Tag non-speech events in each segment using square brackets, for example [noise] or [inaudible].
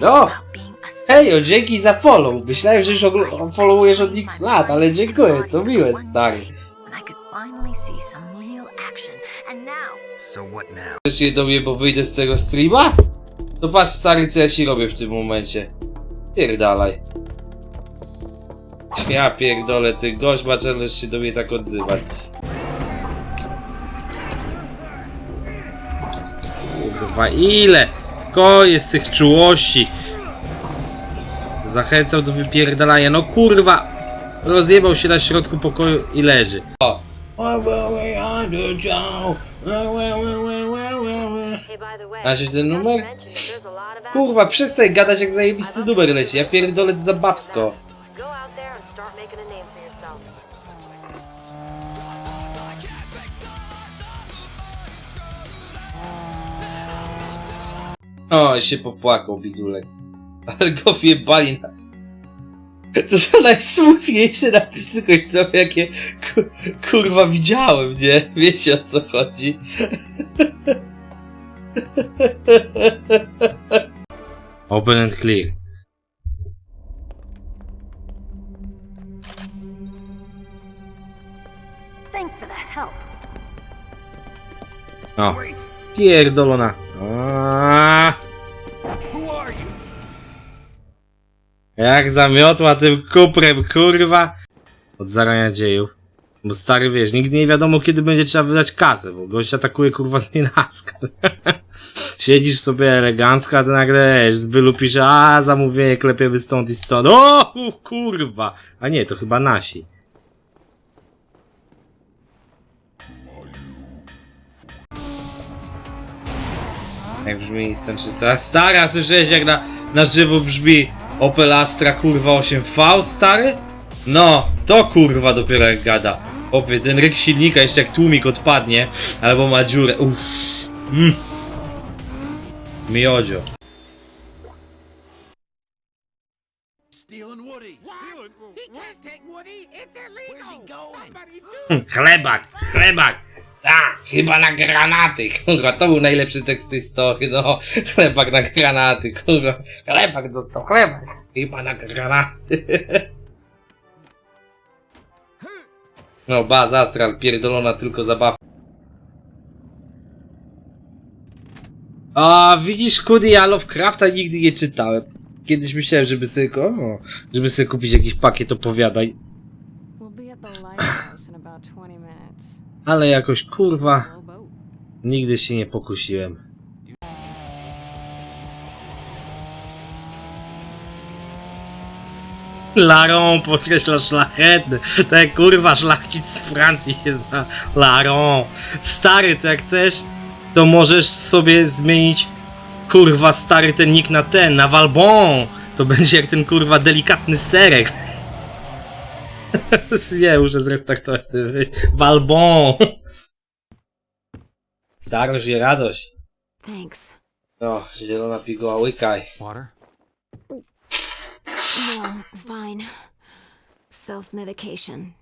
No! Hej, dzięki za follow. Myślałem, że już followujesz od x lat, ale dziękuję, to miłe, stary. Chcesz je do mnie, bo wyjdę z tego streama? To patrz, stary, co ja ci robię w tym momencie. Pierdalaj. Ja pierdolę, ty gość ma czelność się do mnie tak odzywać. Kurwa, ile? Koniec tych czułości. Zachęcał do wypierdalania. No kurwa! Rozjebał się na środku pokoju i leży. O! way, Znaczy ten numer? a. Kurwa, przestań gadać jak zajebisty numer leci. Ja pierdolę za babsko. O, i się popłakał bidulek. Ale go wjebali na... To są najsmutniejsze napisy końcowe, jakie ku, kurwa widziałem, nie? Wiecie o co chodzi. Open and clear. Thanks for the help. O, pierdolona. Jak zamiotła tym kuprem, kurwa! Od zarania dziejów. Bo stary wiesz, nigdy nie wiadomo kiedy będzie trzeba wydać kasę, bo gość atakuje kurwa z nienacka. [laughs] Siedzisz sobie elegancko, a ty nagle wiesz, z bylu pisze, a zamówienie klepiemy stąd i stąd. O kurwa! A nie, to chyba nasi. Jak brzmi Instant 300? Stara, słyszałeś jak na, na żywo brzmi Opel Astra kurwa 8V, stary? No, to kurwa dopiero jak gada. Opie, ten ryk silnika jeszcze jak tłumik odpadnie, albo ma dziurę. Uff. Mm. Miodzio. Hm, Chlebak, chlebak. A, chyba na granaty. Kurwa, to był najlepszy tekst tej story, no. Chlebak na granaty, kurwa. Chlebak dostał, chlebak. Chyba na granaty. No, baz astral, pierdolona tylko zabawa. A widzisz, Kudy, ja Lovecrafta nigdy nie czytałem. Kiedyś myślałem, żeby sobie, o, żeby sobie kupić jakiś pakiet opowiadań, We'll be at the lighthouse in about 20 minutes. Ale jakoś kurwa nigdy się nie pokusiłem. Laron podkreśla szlachetny. Ten kurwa szlachcic z Francji jest na Laron. Stary, to jak chcesz, to możesz sobie zmienić kurwa stary ten nick na ten, na Valbon. To będzie jak ten kurwa delikatny serek. [laughs] Nie, muszę zrestartować ten wy- Valbon. Starość i radość. Thanks. O, zielona piguła, łykaj. Water? No, fine. Self-medication.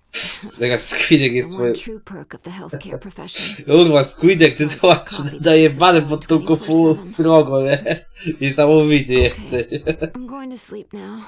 Teraz Squidek The jest one twoje... true perk of the healthcare profession. [laughs] Kurwa, Squidek, ty to masz daje bany pod tą kopułą srogo, nie? [laughs] Niesamowity jesteś. I'm going to sleep now.